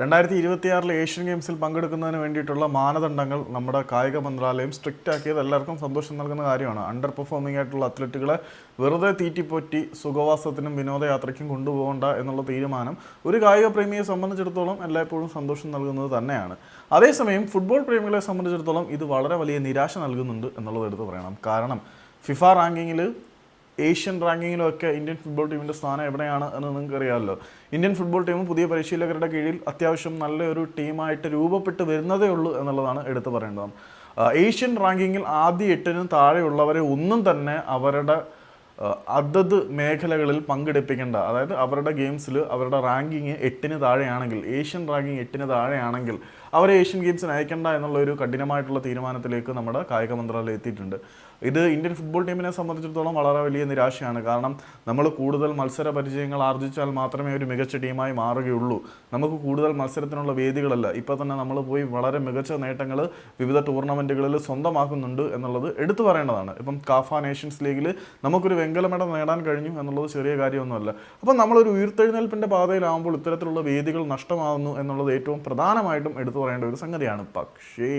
രണ്ടായിരത്തി ഇരുപത്തിയാറിൽ ഏഷ്യൻ ഗെയിംസിൽ പങ്കെടുക്കുന്നതിന് വേണ്ടിയിട്ടുള്ള മാനദണ്ഡങ്ങൾ നമ്മുടെ കായിക മന്ത്രാലയം സ്ട്രിക്റ്റ് ആക്കിയത് എല്ലാവർക്കും സന്തോഷം നൽകുന്ന കാര്യമാണ്. അണ്ടർ പെർഫോമിംഗ് ആയിട്ടുള്ള അത്ലറ്റുകളെ വെറുതെ തീറ്റിപ്പൊറ്റി സുഖവാസത്തിനും വിനോദയാത്രയ്ക്കും കൊണ്ടുപോകണ്ട എന്നുള്ള തീരുമാനം ഒരു കായിക പ്രേമിയെ സംബന്ധിച്ചിടത്തോളം എല്ലായ്പ്പോഴും സന്തോഷം നൽകുന്നത് തന്നെയാണ്. അതേസമയം ഫുട്ബോൾ പ്രേമികളെ സംബന്ധിച്ചിടത്തോളം ഇത് വളരെ വലിയ നിരാശ നൽകുന്നുണ്ട് എന്നുള്ളത് എടുത്ത് പറയണം. കാരണം ഫിഫ റാങ്കിങ്ങിൽ ഏഷ്യൻ റാങ്കിങ്ങിലൊക്കെ ഇന്ത്യൻ ഫുട്ബോൾ ടീമിന്റെ സ്ഥാനം എവിടെയാണ് എന്ന് നിങ്ങൾക്ക് അറിയാമല്ലോ ഇന്ത്യൻ ഫുട്ബോൾ ടീം പുതിയ പരിശീലകരുടെ കീഴിൽ അത്യാവശ്യം നല്ലൊരു ടീമായിട്ട് രൂപപ്പെട്ട് വരുന്നതേ ഉള്ളൂ എന്നുള്ളതാണ് എടുത്തു പറയേണ്ടത്. ഏഷ്യൻ റാങ്കിങ്ങിൽ ആദ്യ എട്ടിനും താഴെയുള്ളവരെ ഒന്നും തന്നെ അവരുടെ അതത് മേഖലകളിൽ പങ്കെടുപ്പിക്കേണ്ട. അതായത് അവരുടെ ഗെയിംസിൽ അവരുടെ റാങ്കിങ് എട്ടിന് താഴെയാണെങ്കിൽ ഏഷ്യൻ റാങ്കിങ് എട്ടിന് താഴെയാണെങ്കിൽ അവരെ ഏഷ്യൻ ഗെയിംസിന് അയക്കേണ്ട എന്നുള്ള ഒരു കഠിനമായിട്ടുള്ള തീരുമാനത്തിലേക്ക് നമ്മുടെ കായിക മന്ത്രാലയം എത്തിയിട്ടുണ്ട്. ഇത് ഇന്ത്യൻ ഫുട്ബോൾ ടീമിനെ സംബന്ധിച്ചിടത്തോളം വളരെ വലിയ നിരാശയാണ്. കാരണം നമ്മൾ കൂടുതൽ മത്സര പരിചയങ്ങൾ ആർജിച്ചാൽ മാത്രമേ ഒരു മികച്ച ടീമായി മാറുകയുള്ളൂ. നമുക്ക് കൂടുതൽ മത്സരത്തിനുള്ള വേദികളല്ല. ഇപ്പോൾ തന്നെ നമ്മൾ പോയി വളരെ മികച്ച നേട്ടങ്ങൾ വിവിധ ടൂർണമെന്റുകളിൽ സ്വന്തമാക്കുന്നുണ്ട് എന്നുള്ളത് എടുത്തു പറയേണ്ടതാണ്. ഇപ്പം കാഫ നേഷൻസ് ലീഗിൽ നമുക്കൊരു വെങ്കല മെഡൽ നേടാൻ കഴിഞ്ഞു എന്നുള്ളത് ചെറിയ കാര്യമൊന്നുമല്ല. അപ്പം നമ്മളൊരു ഉയർത്തെഴുന്നേൽപ്പിന്റെ പാതയിലാവുമ്പോൾ ഇത്തരത്തിലുള്ള വേദികൾ നഷ്ടമാകുന്നു എന്നുള്ളത് ഏറ്റവും പ്രധാനമായിട്ടും എടുത്തു പറയേണ്ട ഒരു സംഗതിയാണ്. പക്ഷേ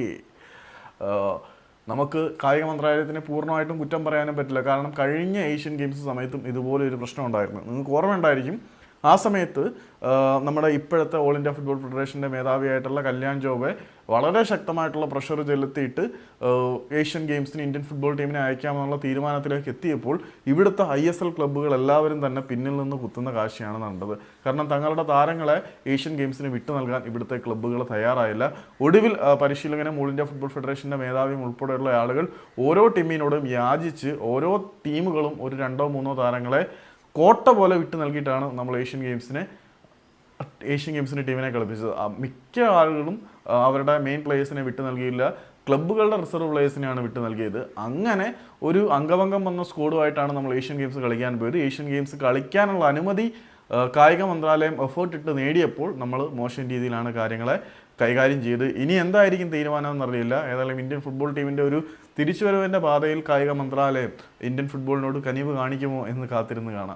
നമുക്ക് കായിക മന്ത്രാലയത്തിനെ പൂർണമായിട്ടും കുറ്റം പറയാനും പറ്റില്ല. കാരണം കഴിഞ്ഞ ഏഷ്യൻ ഗെയിംസ് സമയത്തും ഇതുപോലെ ഒരു പ്രശ്നം ഉണ്ടായിരുന്നു. നിങ്ങൾക്ക് ഓർമ്മയുണ്ടായിരിക്കും ആ സമയത്ത് നമ്മുടെ ഇപ്പോഴത്തെ ഓൾ ഇന്ത്യ ഫുട്ബോൾ ഫെഡറേഷന്റെ മേധാവിയായിട്ടുള്ള കല്യാൺ ജോബെ വളരെ ശക്തമായിട്ടുള്ള പ്രഷർ ചെലുത്തിയിട്ട് ഏഷ്യൻ ഗെയിംസിന് ഇന്ത്യൻ ഫുട്ബോൾ ടീമിനെ അയക്കാമെന്നുള്ള തീരുമാനത്തിലേക്ക് എത്തിയപ്പോൾ ഇവിടുത്തെ ഐ എസ് എൽ ക്ലബ്ബുകൾ എല്ലാവരും തന്നെ പിന്നിൽ നിന്ന് കുത്തുന്ന കാഴ്ചയാണ് കണ്ടത് കാരണം തങ്ങളുടെ താരങ്ങളെ ഏഷ്യൻ ഗെയിംസിന് വിട്ടു നൽകാൻ ഇവിടുത്തെ ക്ലബ്ബുകൾ തയ്യാറായില്ല. ഒടുവിൽ പരിശീലകനും ഓൾ ഇന്ത്യ ഫുട്ബോൾ ഫെഡറേഷന്റെ മേധാവിയും ഉൾപ്പെടെയുള്ള ആളുകൾ ഓരോ ടീമിനോടും യാചിച്ച് ഓരോ ടീമുകളും ഒരു രണ്ടോ മൂന്നോ താരങ്ങളെ കോട്ട പോലെ വിട്ടു നൽകിയിട്ടാണ് നമ്മൾ ഏഷ്യൻ ഗെയിംസിനെ ഏഷ്യൻ ഗെയിംസിന്റെ ടീമിനെ കളിപ്പിച്ചത്. മിക്ക ആളുകളും അവരുടെ മെയിൻ പ്ലേയേഴ്സിനെ വിട്ടു നൽകിയില്ല. ക്ലബ്ബുകളുടെ റിസർവ് പ്ലേയേഴ്സിനെയാണ് വിട്ടു നൽകിയത്. അങ്ങനെ ഒരു അംഗഭംഗം വന്ന സ്കോഡുമായിട്ടാണ് നമ്മൾ ഏഷ്യൻ ഗെയിംസ് കളിക്കാൻ പോയത്. ഏഷ്യൻ ഗെയിംസ് കളിക്കാനുള്ള അനുമതി കായിക മന്ത്രാലയം എഫേർട്ട് ഇട്ട് നേടിയപ്പോൾ നമ്മൾ മോശം രീതിയിലാണ് കാര്യങ്ങളെ കൈകാര്യം ചെയ്ത്. ഇനി എന്തായിരിക്കും തീരുമാനം എന്നറിയില്ല ഏതായാലും ഇന്ത്യൻ ഫുട്ബോൾ ടീമിന്റെ ഒരു തിരിച്ചുവരവിന്റെ പാതയിൽ കായിക മന്ത്രാലയം ഇന്ത്യൻ ഫുട്ബോളിനോട് കനിവ് കാണിക്കുമോ എന്ന് കാത്തിരുന്ന് കാണാം.